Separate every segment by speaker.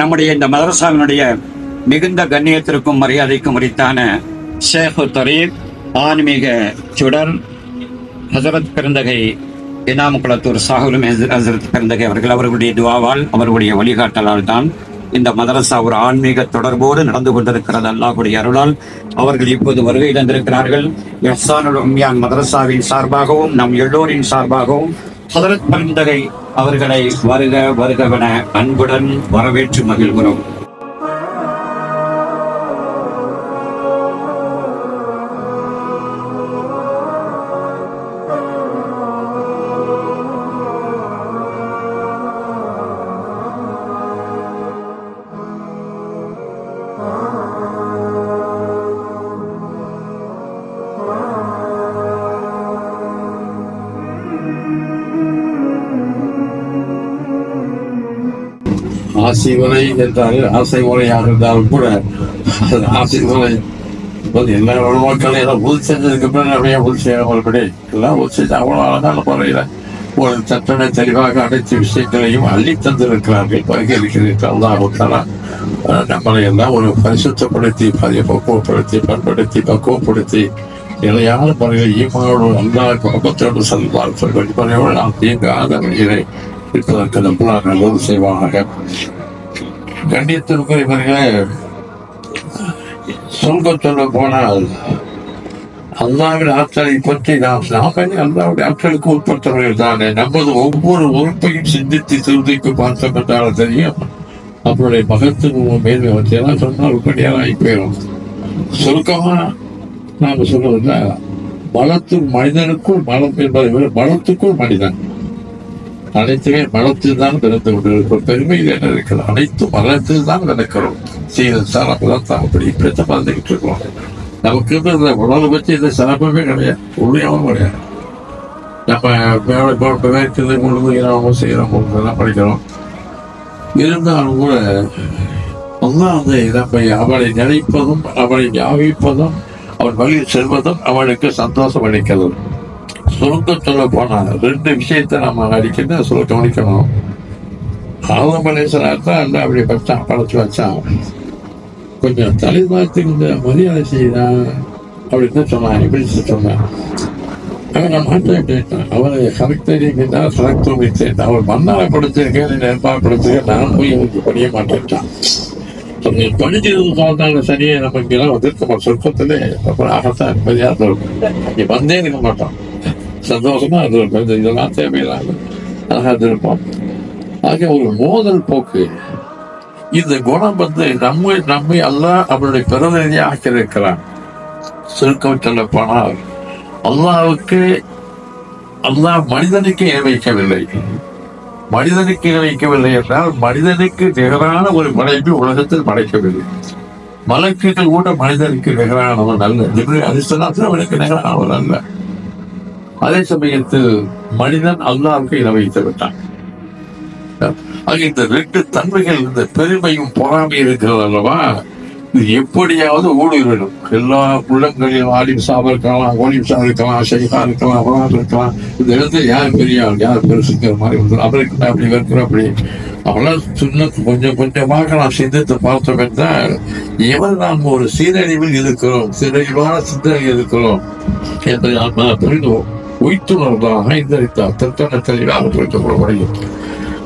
Speaker 1: நம்முடைய இந்த மதரசாவினுடைய மிகுந்த கண்ணியத்திற்கும் மரியாதைக்கும் உரித்தான ஷேഖ് தரீப் ஆன்மீக சுடர் ஹசரத் பிறந்தகை இனாம் குளத்தூர் சாகுலும் ஹசரத் பிறந்தகை அவர்கள் அவர்களுடைய துவாவால் அவர்களுடைய வழிகாட்டலால் தான் இந்த மதரசா ஒரு ஆன்மீக தொடர்போடு நடந்து கொண்டிருக்கிறது. அல்லாஹுடைய அருளால் அவர்கள் இப்போது வருகை தந்திருக்கிறார்கள். எஹ்சானுல் உம்யான் மதரசாவின் சார்பாகவும் நம் எல்லோரின் சார்பாகவும் ஹதரத் பெருந்தகை அவர்களை வருக வருகவன அன்புடன் வரவேற்று மகிழ்கிறோம்.
Speaker 2: ஆசை என்றால் ஆசை முறையாக இருந்தாலும் கூட ஆசை முறை. இப்போது எல்லா எல்லாம் உதவி செஞ்சதுக்கு பிறகு நிறைய உள் செய்ய எல்லாம் உள் செஞ்சு அவ்வளோ அழகான முறையில் ஒரு சட்டனை தெளிவாக அனைத்து விஷயங்களையும் அள்ளி தந்திருக்கிறார்கள் பகிர்கிறீர்கள் அல்லாஹாலா நம்மளை எல்லாம் ஒரு பரிசுத்தப்படுத்தி பதிய பக்குவப்படுத்தி பண்படுத்தி பக்குவப்படுத்தி நிலையான முறையில் ஈமாவோடு அல்லா குழப்பத்தோடு செல்வார். வழிமுறையோடு நாம் இயங்காத வழியிலே இருப்பதற்கு நம்மளால் நல்லது செய்வாங்க கண்ணியத்திற்குரியவர்களே சொல்ல சொல்ல போனால் அல்லாவின் ஆற்றலை பற்றி நாம் நாமே அல்லாவுடைய ஆற்றலுக்கு உட்பட்டவர்கள் தானே. நமது ஒவ்வொரு உறுப்பையும் சிந்தித்து சிறுதிக்கு பார்த்தோம் என்றால் தெரியும். அவருடைய மகத்துவம் மேன்மை சொன்னால் உட்படியாக ஆகி போயிடும். சுருக்கமா நாம சொல்றதுல மலத்துள் மனிதனுக்குள் மலம் என்பதை விட பலத்துக்குள் மனிதன். அனைத்துமே மலத்தில் தான் பிறந்து கொண்டிருக்கிறோம். பெருமையில் என்ன இருக்கிறோம் அனைத்தும் மலத்தில் தான் நடக்கிறோம் செய்த சாரம் தான் அப்படி இப்படித்தான் பறந்துகிட்டு இருக்கோம் நமக்கு இந்த உணவு பற்றி இந்த சிறப்புமே கிடையாது. உண்மையாகவும் கிடையாது. நம்ம வேலை இப்போ செய்கிறோம் எல்லாம் படிக்கிறோம். இருந்தாலும் கூட அல்லாஹ் வந்து அவளை நினைப்பதும் அவளை ஞாபகிப்பதும் அவன் வழியில் செல்வதும் அவனுக்கு சந்தோஷம் அளிக்கிறது. சுருக்க சொல்ல போனா ரெண்டு விஷயத்த நம்ம அடிக்கடி சொல்ல கவனிக்கணும். ஆதம் தான் அல்ல அப்படி வச்சான் படைச்சு வச்சான் கொஞ்சம் தலைமாத்துக்கு இந்த மரியாதை செய்தான் அப்படின்னு சொன்னான் எப்படி சொன்னான் அவன் நான் மாட்டேன் அப்படின்ட்டான் அவரை கரெக்டாக கரெக்டும் வைத்தேன். அவன் படிச்சிருக்கேன் படுத்திருக்கேன் நெருப்பாக நான் போய் அவனுக்கு படிய மாட்டேன்ட்டான். நீ படிச்சது பார்த்தாங்க சரியே நமக்கு எல்லாம் வந்திருக்க சொர்க்கத்திலே அப்புறம் ஆகத்தான் நிம்மதியாக இருக்கும் நீ வந்தே இருக்க மாட்டான். சந்தோஷமா இருந்திருக்கும் இந்த இதெல்லாம் தேவையில்லாத அழகா இருந்திருப்போம் ஆக ஒரு மோதல் போக்கு இந்த குணம் வந்து நம்மை நம்மை அல்லாஹ் அவருடைய பிரதிநிதியாக ஆக்கியிருக்கிறான் சுருக்கம் சொல்ல போனால் அல்லாவுக்கு அல்லாஹ் மனிதனுக்கு இணை வைக்கவில்லை மனிதனுக்கு இணை வைக்கவில்லை என்றால் மனிதனுக்கு நிகரான ஒரு படைப்பு உலகத்தில் படைக்கவில்லை மலக்குகள் கூட மனிதனுக்கு நிகரானவன் அல்ல அரிசனாத்திரம் அவனுக்கு நிகரானவன் அல்ல அதே சமயத்தில் மனிதன் அல்லாவுக்கு இணை வைத்து விட்டான். ஆக இந்த ரெண்டு தன்மைகள் இந்த பெருமையும் பொறாமை இருக்கிறது அல்லவா? இது எப்படியாவது ஊடுருவிடும். எல்லா உள்ளங்களிலும் ஆலிம் சாபா இருக்கலாம் ஓலிம் சாப் இருக்கலாம் ஷைஹா இருக்கலாம் அவரால் இருக்கலாம். இந்த இடத்துல யார் பெரிய ஆள் யார் பெருசுங்கிற மாதிரி வந்து அவருக்கு அப்படி இருக்கிறோம் அப்படி. அவெல்லாம் சின்ன கொஞ்சம் கொஞ்சமாக நாம் சிந்தித்து பார்த்தோம் என்றால் எவர் நாம் ஒரு சீரழிவில் இருக்கிறோம் சீரழிவான சிந்தனை இருக்கிறோம் என்பதை நாம் புரிந்து உயிர்த்துணர்வதாக இந்த தத்தன தெளிவாக புரிந்து கொள்ள முடியும்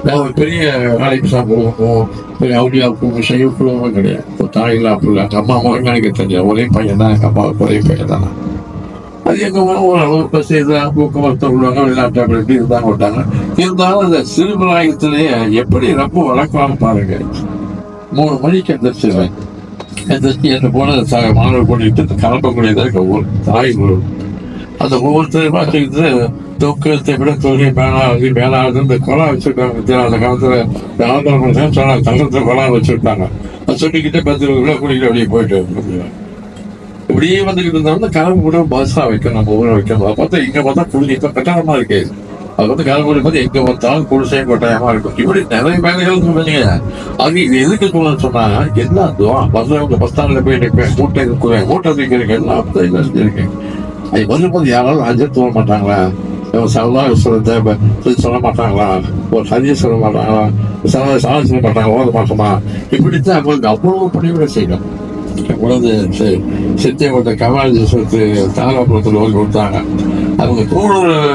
Speaker 2: நான் பெரிய வேலைக்கு சாப்பிடுவோம் பெரிய அவுடியா போவோம் கிடையாது. இப்போ தாயில்லா பிள்ளை எங்கள் அம்மா மகன் எனக்கு தெரிஞ்ச ஒரே பையன் தான் எங்கள் அம்மாவுக்கு ஒரே பையன் தான்? அது எங்கள் மகன் ஓரளவு பஸ் இதெல்லாம் போக்குவரத்து விடுவாங்க விளையாட்டு அப்படி இப்படி இருந்தாங்க விட்டாங்க இருந்தாலும் அந்த சிறுபிராயத்திலேயே எப்படி ரொம்ப வளர்க்கலாம் பாருங்க. மூணு மணிக்கு எந்திரிச்சிருவேன். எந்திரிச்சு என்ன போன மாணவர் கூட்டிகிட்டு கிளம்பக்கூடியதாக இருக்க ஊர் தாய் ஊர். அந்த ஒவ்வொருத்தரையும் பார்த்துக்கிட்டு தூக்கத்தை விட தொழில் மேலாது மேலாது இந்த குளம் வச்சிருக்காங்க அந்த காலத்துல ஆந்திரம் சொன்னாங்க தங்கத்துல குளம் வச்சிருக்காங்க அது சொல்லிக்கிட்டே பத்து இருபது கிலோ குடிக்கிட்டு போயிட்டு இப்படியே வந்துகிட்டு இருந்தோம்னா கிளம்பு கூட பஸ்ஸா வைக்கணும் நம்ம ஊரை வைக்கணும் பார்த்தா இங்க பார்த்தா குடிஞ்சு இப்ப கட்டாயமா இருக்கு. அது வந்து கிளம்பு பார்த்து எங்க பார்த்தாலும் குடிசையும் கொட்டாயமா இருக்கும். இப்படி நிறைய வேலைகள் சொல்லுங்க அது இது எதுக்கு சொல்லணும்னு சொன்னா எல்லாம் துவம் பஸ்ல பஸ் ஸ்டாண்ட்ல போய் நிற்பேன் மூட்டை இருக்குவேன் மூட்டை தூக்கிறேன் எல்லாம் இருக்கேன். வரும்போது யாராலும் அஞ்சல் தூங்க மாட்டாங்களா? சல்லா சொல்ல சொல்ல மாட்டாங்களா? ஒரு ஹரியை சொல்ல மாட்டாங்களா? சாதிச்சு மாட்டாங்க ஓத மாட்டோமா? இப்படித்தான் அவங்களுக்கு அவ்வளவு பணிவிட செய்யணும் உலக சித்தியோட கமலாஜி சொல்லிட்டு தாராபுரத்தில் ஓதி கொடுத்தாங்க. அவங்க கூட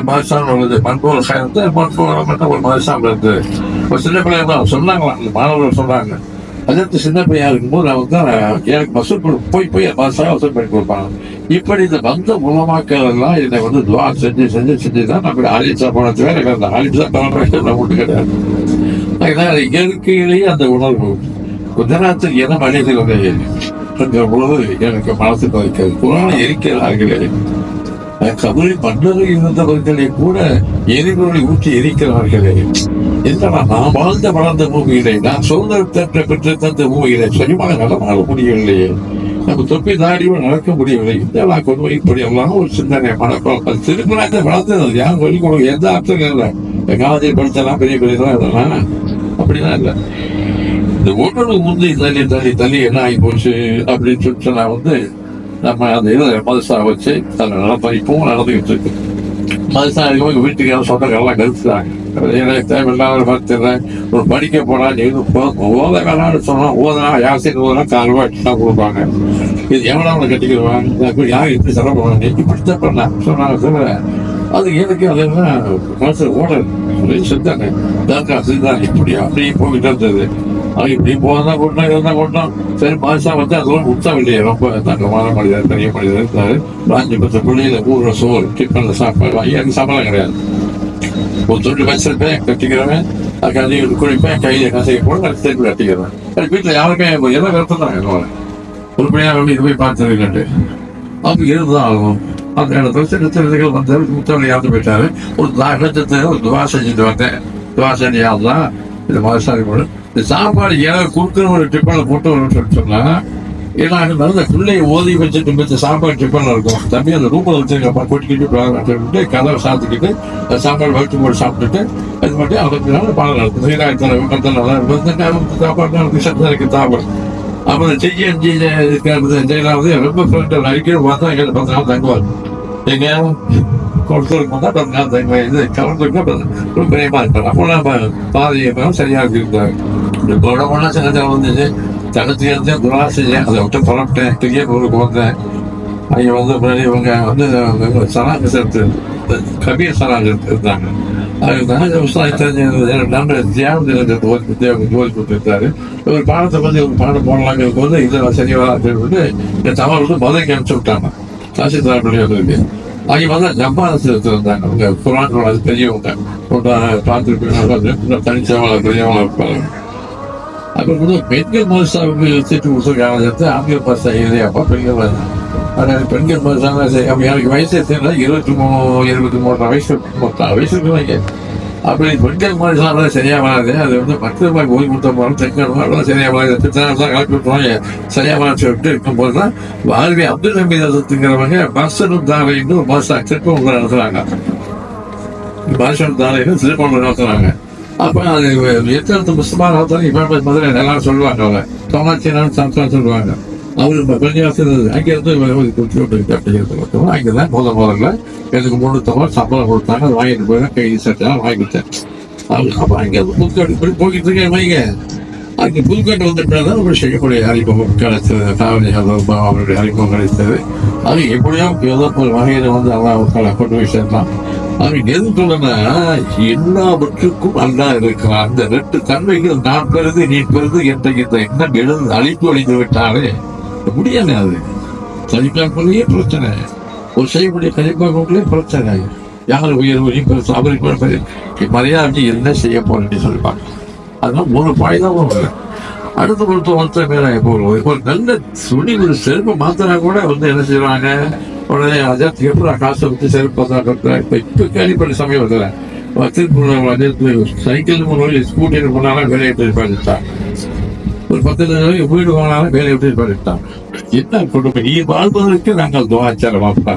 Speaker 2: மாசான் உள்ளது. மண்போல் சேர்ந்து மண்போல் மட்டும் ஒரு மாசான் இருந்து ஒரு சின்ன பிள்ளைங்க தான். சொன்னாங்களாம். அந்த மாணவர்கள் சொன்னாங்க. அதற்கு சின்ன பையன் இருக்கும்போது அவன் தான் எனக்கு வசூல் கொடு- போய் போய் மாசாக வசூல் பண்ணி கொடுப்பாங்க. இப்படி இந்த பந்த மூலமாக்கெல்லாம் இதை என்னை வந்து துவா செஞ்சு செஞ்சு செஞ்சு தான் நம்ம ஆலிசா போனது வேற. எனக்கு அந்த ஆலிசா போன நம்ம கிடையாது ஏன்னா இயற்கையிலேயே அந்த உணர்வு. குஜராத்தில் என்ன மனிதர்கள் என்ற உணவு எனக்கு மனசுக்கு வைக்கிறது குரானை இருக்கிறார்களே கபரில் மன்னர்கள் இருந்தவர்களை கூட எரிபொருளை ஊற்றி எரிக்கிறார்களே. என்னடா நான் வாழ்ந்த வளர்ந்த பூமியிலே நான் சுதந்திரத்தை பெற்று தந்த பூமியிலே சுயமாக நடமாட முடியவில்லையே நம்ம தொப்பி தாடியோடு நடக்க முடியவில்லை. இதெல்லாம் கொண்டு போய் இப்படி எல்லாம் ஒரு சிந்தனை மனப்பால் திருமணத்தை வளர்த்தது யாரும் சொல்லி கொடுக்க எந்த அர்த்தம் இல்லை. எங்காவது படித்தலாம் பெரிய பெரிய இதெல்லாம் அப்படிலாம் இல்லை. இந்த ஒன்றொரு முந்தைய தள்ளி தள்ளி தள்ளி என்ன ஆகி போச்சு? அப்படின்னு சொல்லிட்டு நான் வந்து நம்ம அந்த இதில் மதுசா வச்சு அதில் நடத்த இப்பவும் நடந்துக்கிட்டு இருக்கு மதுசா இருக்கும் வீட்டுக்கு எல்லாம் சொந்தக்காரெல்லாம் கருத்துட்டாங்க எனக்கு தேவையில்லாத பார்த்துறேன் ஒரு படிக்க போனா எது ஓத வேணாம்னு சொன்னால் ஓதனா யாசின் ஓதனா கால் ரூபாய் தான் கொடுப்பாங்க. இது எவ்வளோ அவனை கட்டிக்கிடுவாங்க யார் இப்படி செலவு பண்ண எப்படி இப்படித்தான் பண்ண சொன்னாங்க சொல்ல அது எனக்கு அதெல்லாம் மனசு ஓட செத்தானே தர்கா செஞ்சாங்க இப்படி அப்படியே போய்கிட்டு இருந்தது இப்படி போதான் கொண்டோம் இருந்தா கொண்டோம் சரி பாதுஷா வந்து அதெல்லாம் உத்தம் இல்லையே ரொம்ப தங்கமான மனிதர் பெரிய மனிதர் இருந்தாரு அஞ்சு பத்து பிள்ளையில ஊர்ல சோறு டிஃபன்ல சாப்பாடு வாங்கி எனக்கு சம்பளம் கிடையாது ஒரு தொண்டு வச்சிருப்பேன் கட்டிக்கிறவன் அதுக்காக குளிப்பேன் கையில கசைக்க போட்டு நான் திருப்பி கட்டிக்கிறேன் எனக்கு வீட்டுல யாருமே எல்லாம் விருப்பம் தான் என்னோட உருப்படியாக வந்து இது போய் பார்த்துருக்கேன் அவங்க இருந்தா ஆகும் அந்த இடத்துல சின்ன திருதிகள் வந்து முத்தவரை இறந்து போயிட்டாரு ஒரு நா- ஒரு துவா செஞ்சுட்டு வந்தேன் துவா செஞ்சாதான் இந்த மாதிரி கூட இந்த சாப்பாடு ஏதாவது கொடுக்குற ஒரு டிப்பனில் போட்டு வரும்னு சொல்லி சொன்னா ஏன்னா அங்க நடந்த பிள்ளையை ஓதி வச்சுட்டு மிச்ச சாப்பாடு டிப்பனில் இருக்கும். தம்பி அந்த ரூமில் வச்சிருக்கப்பா கொட்டிக்கிட்டு சொல்லிட்டு கதவை சாத்துக்கிட்டு சாப்பாடு வச்சு போட்டு சாப்பிட்டுட்டு அது மட்டும் அவருக்கு நாள் பாடம் நடக்கும் சீராயத்தில் மக்கள் நல்லா இருக்கும் சாப்பாடு நடக்கும் சத்தம் இருக்கு சாப்பாடு அப்புறம் செய்ய இருக்கிறது ஜெயலாவது ரொம்ப ஃப்ரெண்ட் அடிக்கடி பார்த்தா எங்கிட்ட பத்து நாள் தங்குவார். எங்க கொடுத்துருக்கும் பார்த்தா பத்து இது கலந்துருக்கு ரொம்ப பிரியமாக இருப்பார் அப்போ நம்ம பாதி எப்பவும் சரியா இருந்தாங்க. இந்த குடமெல்லாம் சங்கத்தில் வந்துச்சு. தனத்துக்கு இருந்து துராசை அதை விட்டு புறப்பட்டேன். பெரிய ஊருக்கு வந்தேன் அங்கே வந்து முன்னாடி இவங்க வந்து சனாங்க சேர்த்து கபீர் சனாங்க இருந்தாங்க. ஒரு பாடத்தை பத்தி ஒரு பாடம் போடலாங்கிறது போது இது சரி வராது இந்த வந்து மதுரைக்கு அனுப்பிச்சு விட்டாங்க. தாசில்தார் பள்ளிகளுக்கு அங்கே வந்து ஜப்பானத்தில் இருந்தாங்க அவங்க குரான் அது பெரியவங்க பார்த்துருப்பீங்க தனிச்சவங்கள பெரியவங்கள இருப்பாங்க அப்புறம் கூட பெண்கள் மதுசாவுக்கு சீட்டு கொடுத்துருக்காங்க ஆங்கில பாசா இல்லையாப்பா பெண்கள் அதாவது பெண்கள் மதுசாங்க எனக்கு வயசு தெரியல இருபத்தி மூணு இருபத்தி மூணு வயசு மொத்தம் வயசு இருக்குவாங்க அப்படி பெண்கள் மதுசாங்க சரியா வராது. அது வந்து பத்து ரூபாய் ஓய்வு கொடுத்த போகிறோம் தெங்கணும் அதெல்லாம் சரியா வராது. திட்டம் தான் கலப்பி விட்டுருவாங்க சரியா வர சொல்லிட்டு இருக்கும்போது தான் வாழ்வி அப்துல் நம்பி தத்துங்கிறவங்க தாரைன்னு தாவைன்னு ஒரு பஸ் திருப்பம் நடத்துறாங்க. பாஷன் தாரைன்னு திருப்பம் நடத்துறாங்க. அப்ப அது எத்தனை முஸ்லிமான நடத்துறாங்க? இப்ப மதுரை எல்லாரும் சொல்லுவாங்க அவங்க. தொள்ளாயிரத்தி நாலு சொல்லுவாங்க. அவரு பள்ளிவாசல் அங்க இருந்து கொடுத்து அப்படிங்கிறது அங்கதான் முதல் முதல்ல எனக்கு முன்னூத்தம்பது சம்பளம் கொடுத்தாங்க. அதை வாங்கிட்டு போய் கை சட்டெல்லாம் வாங்கி கொடுத்தேன் அவங்க அப்போ அங்க இருந்து புதுக்கோட்டை இப்படி போய்கிட்டு இருக்கேன் வைங்க அங்க புதுக்கோட்டை வந்துட்டாதான் ஒரு செய்யக்கூடிய அறிமுகம். கிடைச்சது ஃபேமிலி அவருடைய அறிமுகம் கிடைத்தது. அது எப்படியோ ஏதோ ஒரு வகையில் வந்து அல்லாஹ் கொண்டு போய் சேர்க்கலாம் அவன் எது சொல்லனா எல்லாவற்றுக்கும் அல்லா இருக்கிறான். அந்த ரெண்டு தன்மைகள் நான் பெறுது நீ பெறுது என்ற இந்த எண்ணம் எழுந்து அழிப்பு அழிந்து விட்டாலே முடியாது அது. கலிப்பாக்குள்ளேயே பிரச்சனை. ஒரு செய்யக்கூடிய கலிப்பாக்குள்ளே பிரச்சனை. யார் உயர்வு நீ அவருக்கு மரியாதை என்ன செய்ய போறேன்னு சொல்லிப்பாங்க அதனால ஒரு பாய்தான் வரும் அடுத்து பொறுத்த ஒருத்தர் மேலே இப்போ ஒரு- நல்ல துணி ஒரு செருப்பு மாத்தினா கூட வந்து என்ன செய்வாங்க உடனே அஜாத் எப்படி காசை விட்டு செருப்பு தான் இப்போ இப்போ கேள்விப்பட்ட சமயம் வரல. திருப்பூர் சைக்கிள் மூணு ஸ்கூட்டியில் போனாலும் வேலையை விட்டு பண்ணிட்டான் ஒரு பத்து தடவை வீடு போனாலும் வேலையை எப்படி பண்ணிட்டான் என்ன கொடுமை? நீ வாழ்வதற்கு நாங்கள் துவாச்சாரம் அப்பா.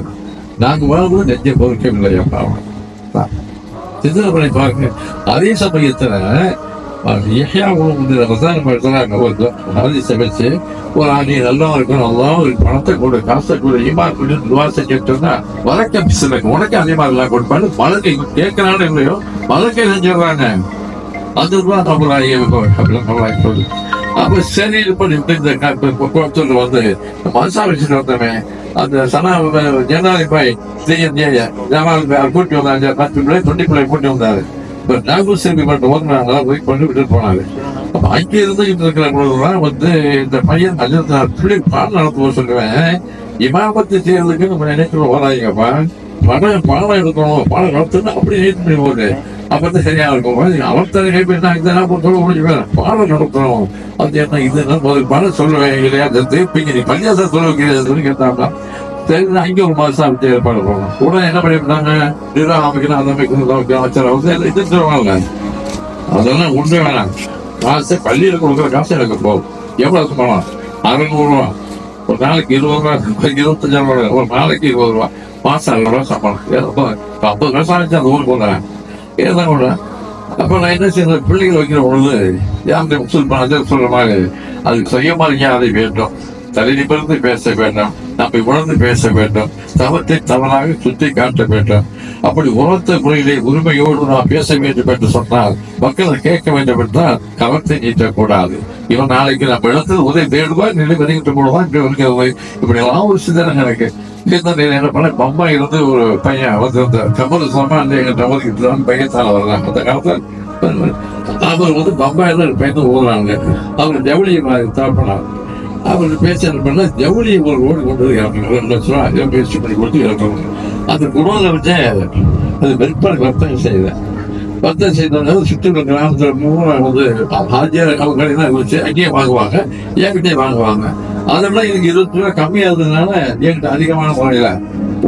Speaker 2: நாங்கள் வாழ்வது நெஞ்ச பொறுக்கவில்லை அப்பா. சிந்தனை பாருங்க. அதே சமயத்துல எஹ்யா உணவு ரமதான் ஒரு ஹதீஸை வச்சு ஒரு நீ நல்லா இருக்கும் நல்லா ஒரு பணத்தை கொடு காசை கொடு ஈமா கொடு துவா செஞ்சுட்டோம்னா வழக்க பிசுலக்கு உனக்கு அதே மாதிரி எல்லாம் கொடுப்பாரு வழக்கை கேட்கறான்னு இல்லையோ வழக்கை செஞ்சிடுறாங்க அதுதான் நம்மளாக நம்மளாக அப்ப சரி இது பண்ணிட்டு இந்த கோயம்புத்தூர்ல வந்து மனசா வச்சுட்டு வந்தவன் அந்த சனா ஜனாதிபாய் தெரியும் ஜனாதிபாய் கூட்டி வந்தாங்க பத்து பிள்ளை தொண்டி பிள்ளை கூட்டி வந்தாரு. இப்போ நாகூர் சேமி மட்டும் ஒரு போய் கொண்டு விட்டு போனாரு. அப்போ அங்கே இருந்துகிட்டு இருக்கிற வந்து இந்த பையன் நல்ல பிள்ளை பாடம் நடத்துவ சொல்லுவேன். இமாபத்து செய்யறதுக்கு நம்ம நினைக்கிறோம் வராங்கப்பா பணம் பாடம் எடுக்கணும். பாடம் நடத்துன்னு அப்படி நினைத்து பண்ணி போகுது அப்பதான் சரியா இருக்கும் அவர்த்தனை கைப்பற்றினா இதெல்லாம் சொல்ல முடியும்? பாடம் நடத்தணும். அது என்ன இது என்ன? முதல் பாடம் சொல்லுவேன் இல்லையா? அந்த திருப்பிங்க. நீ பள்ளியாசா சொல்ல வைக்கிறது கேட்டாங்கன்னா சரி நான் ஒரு மாதம் அமைச்சு ஏற்பாடு பண்ணணும். உடனே என்ன பண்ணிவிட்டாங்க நிர்வாகம் அமைக்கணும் அதை அமைக்கணும் அமைச்சர் வந்து இது சொல்லுவாங்க? அதெல்லாம் உண்மை வேணாம். காசு பள்ளியில் கொடுக்குற காசு எனக்கு போகும் எவ்வளவு பணம் அறுநூறு ரூபா. ஒரு நாளைக்கு இருபது ரூபா இருபத்தஞ்சாயிரம் ரூபா. ஒரு நாளைக்கு இருபது ரூபா. மாசம் அறுநூறு ரூபா சம்பளம். ஏதோ இப்ப ஐம்பது வருஷம் ஆச்சு அந்த ஊருக்கு வந்தேன் ஏதான் கூட அப்போ நான் என்ன செய்யணும் பிள்ளைகள் வைக்கிற பொழுது யாருடைய முசல்மான் சொல்ற மாதிரி அதுக்கு சுயமரியாதை வேண்டும். தலை நிமிர்ந்து பேச வேண்டும். நம்மை உணர்ந்து பேச வேண்டும். தவத்தை தவறாக சுற்றி காட்ட வேண்டும். அப்படி உரத்த முறையிலே உரிமையோடு நாம் பேச வேண்டும் என்று சொன்னால் மக்கள் கேட்க வேண்டும் என்றால் கவர்த்தை நீட்டக்கூடாது. இவன் நாளைக்கு நம்ம இடத்துல உதவி தேடுவார் நிலை வருகின்ற பொழுதுதான் இப்படி இப்படி எல்லாம் ஒரு சிந்தனை எனக்கு. இந்த என்ன பண்ண பம்மா இருந்து ஒரு பையன் வந்து கமல் சமான் எங்க டவலுக்கு பையத்தால வர்றாங்க. அந்த காலத்தில் அவர் வந்து பம்பாயில ஒரு பையன் ஓடுறாங்க அவர் ஜவுளி தாப்பினார் அவர் பேச பண்ண ஜவுளியை ஒரு ஓடி கொண்டு இறக்கணும். ரெண்டு லட்ச ரூபா பேச்சு பண்ணி கொடுத்து இறக்கணும். அந்த குடோல வச்சே அது வெறுப்பாடு வர்த்தகம் செய்தேன் வர்த்தகம் செய்தோம்னா சுற்றி உள்ள கிராமத்துல வந்து ஆஜியார் அவங்க வச்சு அங்கேயே வாங்குவாங்க என்கிட்டயே வாங்குவாங்க. அதை விட எனக்கு இருபது ரூபா கம்மியாக இருந்ததுனால என்கிட்ட அதிகமான முறையில்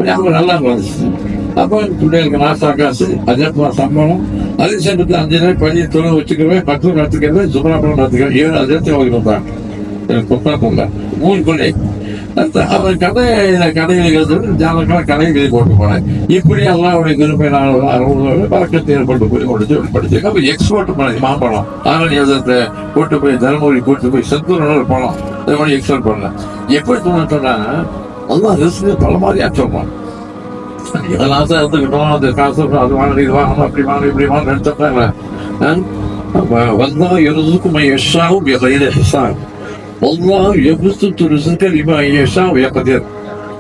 Speaker 2: அவங்க நல்லா வந்துச்சு அப்போ பிள்ளைகளுக்கு நாசா காசு அதே சம்பளம் அதே சமயத்தில் அஞ்சு நாள் பள்ளி தொழில் வச்சுக்கிறேன் பத்து நடத்துக்கிறேன் சுப்ரமணியம் நடத்துக்கிறேன் ஏழு அதே வாங்கி வந்தாங்க எனக்கு கொப்பா மூணு பிள்ளை அந்த கடையில கடையில் ஜாதகங்கள கடைகளை போட்டு போனேன் இப்படி அல்லாவுடைய திருப்பி நான் அறுபது பழக்கத்தை ஏற்பட்டு போய் கொடுத்து படிச்சு அப்போ எக்ஸ்போர்ட் பண்ணி மாம்பழம் ஆரணி எழுதத்தை கூட்டு போய் தருமபுரி கூட்டு போய் செந்தூர் போனோம் அது மாதிரி எக்ஸ்போர்ட் பண்ணேன் எப்படி தோணுட்டோம்னா அல்லாஹ் ரிஸ்க் பல மாதிரி சொல்றான் இதெல்லாம் தான் இருந்துக்கிட்டோம் அந்த காசு அது வாங்க இது வாங்கணும் அப்படி வாங்க இப்படி வாங்க நினைச்சாங்க வந்தா இருந்துக்கும் எஷாவும் எதையில எஸ்ஸாகும் والله يبسط الرزق لمن يشاء ويقدر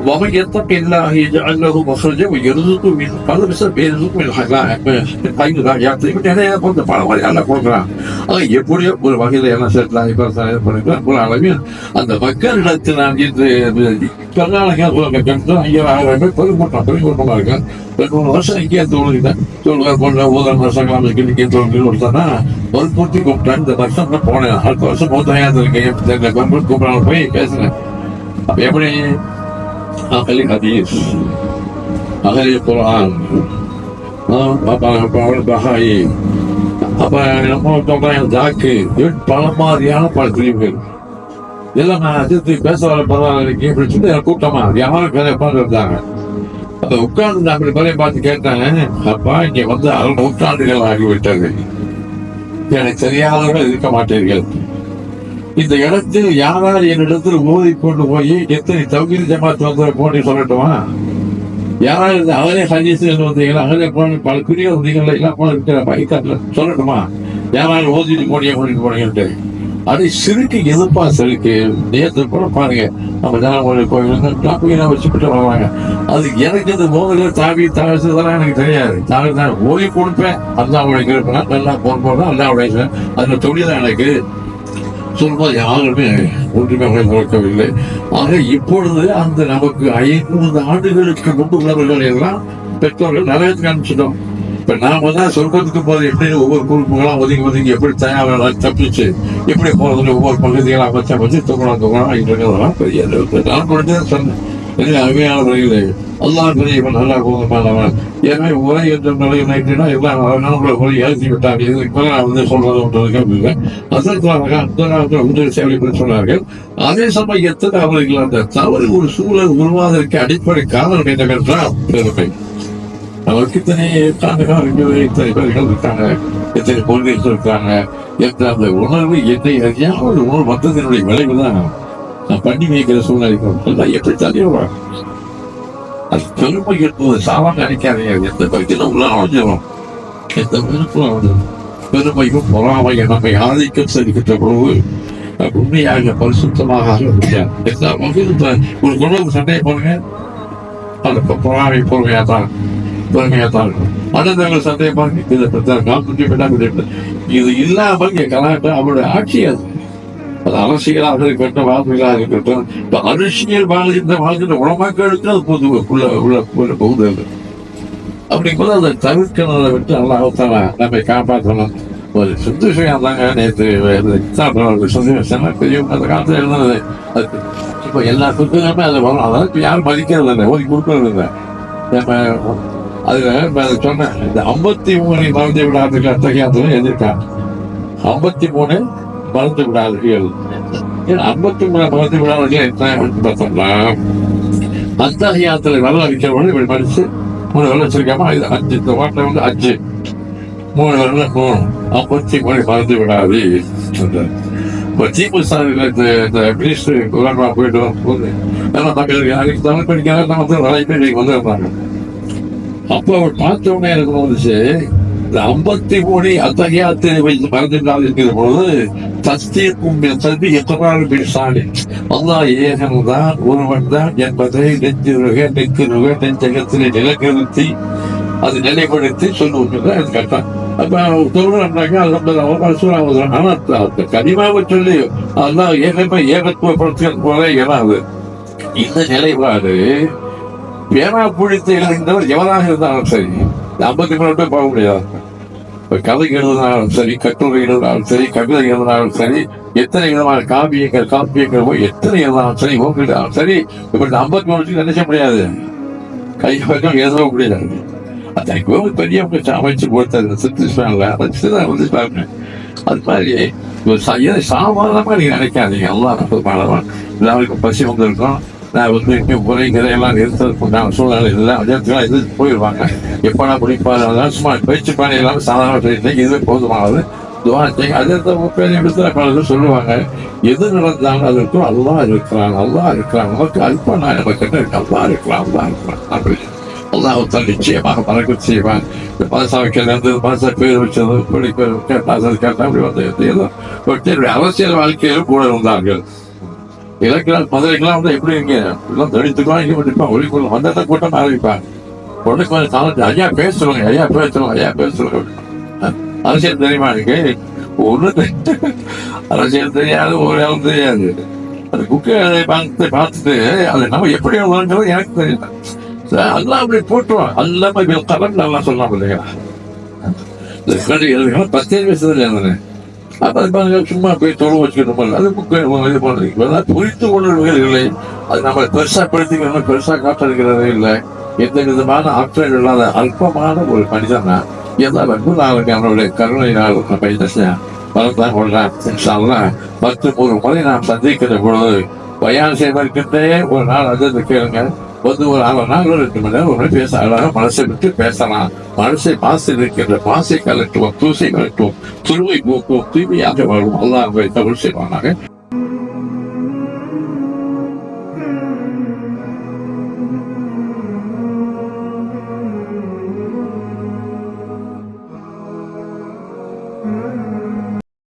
Speaker 2: ومن يتق الله يجعل له مخرجا ويرزقه من பல விஷயம் பேருக்கு من حلال من حيث لا يحتسب நிறைய போட்டு பல வழி எல்லாம் கொடுக்குறான் அது எப்படியோ ஒரு வகையில என்ன சேர்க்கலாம் இப்ப பண்ணிக்கலாம் ஒரு அளவில் அந்த மக்களிடத்தில் நான் இன்று கர்நாடகா ஐயா ஆயிரம் பேர் பெருமட்டம் பெருமட்டமா இருக்கேன் ரெண்டு மூணு வருஷம் இங்கே தோணுகிறேன் தோணுகள் போன்ற ஊதல் வருஷங்கள் இங்கே தோணுகள் கொடுத்தா ஒரு பூர்த்தி கூப்பிட்டேன் இந்த வருஷம் தான் போனேன் அடுத்த வருஷம் மூத்தாயிரத்து இருக்கேன் கம்பெனி கூப்பிடாம போய் பேசுனேன் அப்ப எப்படி அகலி ஹதீஸ் அகலி குரான் பகாயி அப்ப நம்ம சொல்றேன் ஜாக்கு பல மாதிரியான பல பிரிவுகள் இதெல்லாம் நான் அஜித்து பேச வர பரவாயில்லைக்கு அப்படின்னு கூட்டமா யாரும் பேரை உட்காந்துருந்தாங்க அதை உட்கார்ந்து அப்படி பேரை பார்த்து கேட்டாங்க அப்பா இங்க வந்து அரை நூற்றாண்டுகள் ஆகிவிட்டது எனக்கு தெரியாதவர்கள் இருக்க மாட்டீர்கள் இந்த இடத்தில் யாரால் என்னிடத்தில் ஓதி கொண்டு போய் எத்தனை தௌகில் ஜமாத் வந்து போட்டி சொல்லட்டுமா? யாராவது இந்த அகலே ஹதீஸ் வந்தீங்களா அகலே போன பல குறிய வந்தீங்களா எல்லாம் போன பைக்காட்டில் சொல்லட்டுமா? யாராவது ஓதிட்டு போனியா கூட்டிட்டு போனீங்கன்ட்டு அது சிறுக்கு எதிர்ப்பா சிறுக்கு நேற்று கூட பாருங்க. நம்ம ஜனமொழி கோயில் டாப்பிங்க வச்சுக்கிட்டு வருவாங்க. அது எனக்கு இந்த மோதல தாவி தாழ்ச்சி இதெல்லாம் எனக்கு தெரியாது. தாவி தான் ஓதி கொடுப்பேன். அல்லாவுடைய இருப்பேன் நல்லா போன் போடுறேன் அல்லாவுடைய அதில் தொழில் எனக்கு. சொல்வது யாருமே ஒன்றுமே கொடுக்கவில்லை ஆக இப்பொழுது அந்த நமக்கு ஐநூறு ஆண்டுகளுக்கு முன்பு உள்ளவர்கள் எல்லாம் பெற்றோர்கள் நிறைய அனுப்பிச்சிட்டோம் இப்ப நாம தான் சொர்க்கத்துக்கு போது எப்படி? ஒவ்வொரு குழுப்புகளாம் ஒதுங்கி ஒதுங்கி எப்படி தயாராக தப்பிச்சு எப்படி போறதுன்னு ஒவ்வொரு பகுதிகளாக வச்சா வச்சு தூங்கலாம் தூங்கலாம் இருக்கிறதெல்லாம் பெரிய நான் கொடுத்து சொன்னேன். பெரிய அருமையான முறையிலே. அல்லாஹ் பெரியவன் நல்லா கோபமானவன் எனவே உரை என்ற நிலை நைட்டினா எல்லாம் நம்மளை உரை ஏற்றி விட்டார் இது இப்போ வந்து சொல்றது ஒன்று அதற்கு உதவி சேவை சொன்னார்கள். அதே சமயத்தில் அவர்கள் அந்த தவறு ஒரு சூழல் உருவாவதற்கு அடிப்படை காரணம் என்னவென்றால் பெருமை. நமக்கு இத்தனை ஆண்டுகள் இத்தனை பேர்கள் இருக்காங்க எத்தனை கொள்கைகள் இருக்காங்க என்ற அந்த உணர்வு என்னை அறியாமல் உணர்வு வந்ததனுடைய விளைவு தான் நான் பண்ணி வைக்கிற சூழ்நிலை எப்படி தள்ளிடுவாங்க அது பெருமை இருப்பது சாமான் நினைக்காதீங்க எந்த பகுதியில் உள்ள நுழைஞ்சிடும் எந்த பகுதிக்குள்ள நுழைஞ்சிடும் பெருமையும் பொறாமையும் நம்மை ஆதிக்கம் சரிக்கிட்ட பொழுது உண்மையாக பரிசுத்தமாக ஆக முடியாது எல்லா வகையிலும் ஒரு குழந்தை சண்டையை போடுங்க. அந்த பொறாமை பொறுமையா தான் பொறுமையா தான் இருக்கும். அடுத்தவங்க சண்டையை பாருங்க இதை பத்தி காப்பிட்டு பெட்டா இது இல்லாமல் இங்க கலாட்டம் அவருடைய ஆட்சி அது. அது அரசியலாக இருக்கட்டும் வாழ்க்கையாக இருக்கட்டும் இப்ப அரசியல் வாழ்கின்ற வாழ்கின்ற உலமாக்களுக்கு அது பொது உள்ள உள்ள உள்ள போகுது அப்படிங்கும்போது அதை தவிர்க்கிறதை விட்டு அல்லாஹால நம்மை காப்பாற்றணும். ஒரு சுத்தேஷம் தாங்க நேற்று சுத்தேஷம் பெரியவங்க அந்த காலத்தில் இருந்தது. அது இப்போ எல்லா புத்தகமே அது வரும். அதெல்லாம் இப்போ யாரும் மதிக்கிறது இல்லை ஒதுக்கி கொடுக்கறது இல்லை. நம்ம அதில் சொன்னேன் இந்த ஐம்பத்தி மூணு மறந்து விடாதுக்கு அத்தகைய எதிர்க்காங்க ஐம்பத்தி மூணு மறந்து விடாதீர்கள் ஏன் ஐம்பத்தி மூணு மறந்து விடாதீர்கள் என்ன பார்த்தோம்னா அத்தகையாத்துல நல்லா இருக்கிறவங்க இப்படி படிச்சு மூணு வெள்ளம் வச்சிருக்காம இது அஞ்சு இந்த வாட்டில் வந்து அஞ்சு. மூணு வெள்ளம் மூணு ஐம்பத்தி மூணு மறந்து விடாது சொல்றாரு. இப்போ திமுக இந்த இந்த மினிஸ்டர் கவர்மெண்ட் போயிட்டு வரும்போது எல்லாம் தமிழ் யாருக்கு தமிழ் படிக்கிறாங்க நம்ம வந்து நிறைய பேர் இன்னைக்கு வந்துடுறாங்க அப்போ அவர் பார்த்த உடனே எனக்கு வந்துச்சு இந்த ஐம்பத்தி மூணு அத்தகையாத்திரை வைத்து மறந்துவிடாது இருக்கிற பொழுது தஸ்தீர்க்கும் தம்பி எத்தனாறு சாலை அல்லா ஏகன் தான் ஒருவன் தான் என்பதை நெஞ்சுருக நெக்குருக நெஞ்சகத்திலே நிலநிறுத்தி அது நிலைப்படுத்தி சொல்லுவோம் அது கட்டம் அப்ப சொல்றாங்க அது ஆனா கனிமாவை சொல்லி அல்லாஹ் ஏகப்ப ஏகத்துவப்படுத்துகிற போல இயலாது. இந்த நிலைப்பாடு பேனா பிடித்து எழுதுகின்றவர் எவராக இருந்தாலும் சரி ஐம்பத்தி மூணு பேர் போக முடியாது. கதை எழுதினாலும் சரி கட்டுரை எழுதினாலும் சரி கவிதை எழுதினாலும் சரி எத்தனை விதமான காவியங்கள் காப்பியங்கள் எத்தனை எழுதினாலும் சரி ஓங்கிட்டாலும் சரி இப்ப ஐம்பத்தி மூணு நினைச்ச முடியாது. கை பக்கம் எழுதவும் முடியாது அது. கோவில் பெரியவங்க அமைச்சு கொடுத்தது. சித்திஸ்வான்ல வந்து பாருங்க. அது மாதிரி ஒரு சா- சாதாரணமா நீங்க நினைக்காதீங்க. எல்லாம் பசி வந்திருக்கோம். நான் வந்து இன்னும் எல்லாம் நிறுத்ததுக்கு சூழ்நிலை இல்லை. அதே இது போயிடுவாங்க எப்படா பிடிப்பாரு சும்மா பேச்சு பாணி இல்லாமல் சாதாரண பேசி இதுவே போதுமானது. துவா அதே தான் பெரிய பலரும் சொல்லுவாங்க எது நடந்தாலும் அதற்கும் அல்லாஹ் இருக்கிறான். அல்லாஹ் இருக்கிறான். நமக்கு அல்பா நான் நம்ம கிட்ட இருக்கு? அல்லா இருக்கிறான். அல்லா இருக்கிறான். அப்படி. அல்லாஹ் நிச்சயமாக பறக்க செய்வான். இந்த பாசாவுக்கு இருந்து பாசா பேர் வச்சது இப்படி பேர் வச்ச பாசா கேட்டா அப்படி வந்து ஏதோ ஒரு அரசியல் வாழ்க்கையிலும் கூட இருந்தார்கள். இலக்கெல்லாம் மதுரைக்கெல்லாம் வந்து எப்படி இங்க எல்லாம் தடித்துக்கலாம் இங்கே பண்ணிப்பான் ஒளிக்குள்ள வந்தா கூட்டம் ஆரம்பிப்பாங்க. உடனே கொஞ்சம் காலத்து ஐயா பேசுவாங்க ஐயா பேசுவாங்க ஐயா பேசுவாங்க அரசியல் தெரியுமா எனக்கு? ஒண்ணு அரசியல் தெரியாது ஒரு ஆளும் தெரியாது. அந்த புக்கை பார்த்து பார்த்துட்டு அது நம்ம எப்படி வாங்குறது எனக்கு தெரியல. சார், அப்படி போட்டுருவோம் அல்லாம கலந்து நல்லா சொல்லலாம் இல்லையா? இந்த கடி எழுதுகள் பத்தே எழுதுனேன் அப்ப அது சும்மா போய் தொழு வச்சுக்கணும்? அது இது பண்ணுறீங்க புரிந்து கொள்ளுவர்கள் இல்லை. அது நம்ம பெருசாக படுத்திக்கணும் பெருசாக காட்டுறது இல்லை. எந்த விதமான ஆற்றல் இல்லாத அல்பமான ஒரு மனிதன் தான் எல்லா அன்பு நாளுக்கு அவனுடைய கருணை நாள் நம்ம என்ன செய்யலாம் பலத்தான் கொள்றான். பத்து ஒரு முறை நாம் சந்திக்கிற பொழுது பயான் செய்வதற்கிட்டே ஒரு நாள் அது கேளுங்க. வந்து ஒரு அரை நாள் ரெண்டு மணி நேரம் ஒரு பேச அழகாக மனசை விட்டு பேசலாம். மனசை மாசு இருக்கின்ற பாசை கலட்டுவோம் தூசை கலட்டுவோம் துருவை போக்குவோம் தூய்மையாக வாழும் அல்லாஹ் தமிழ் செய்வானாக.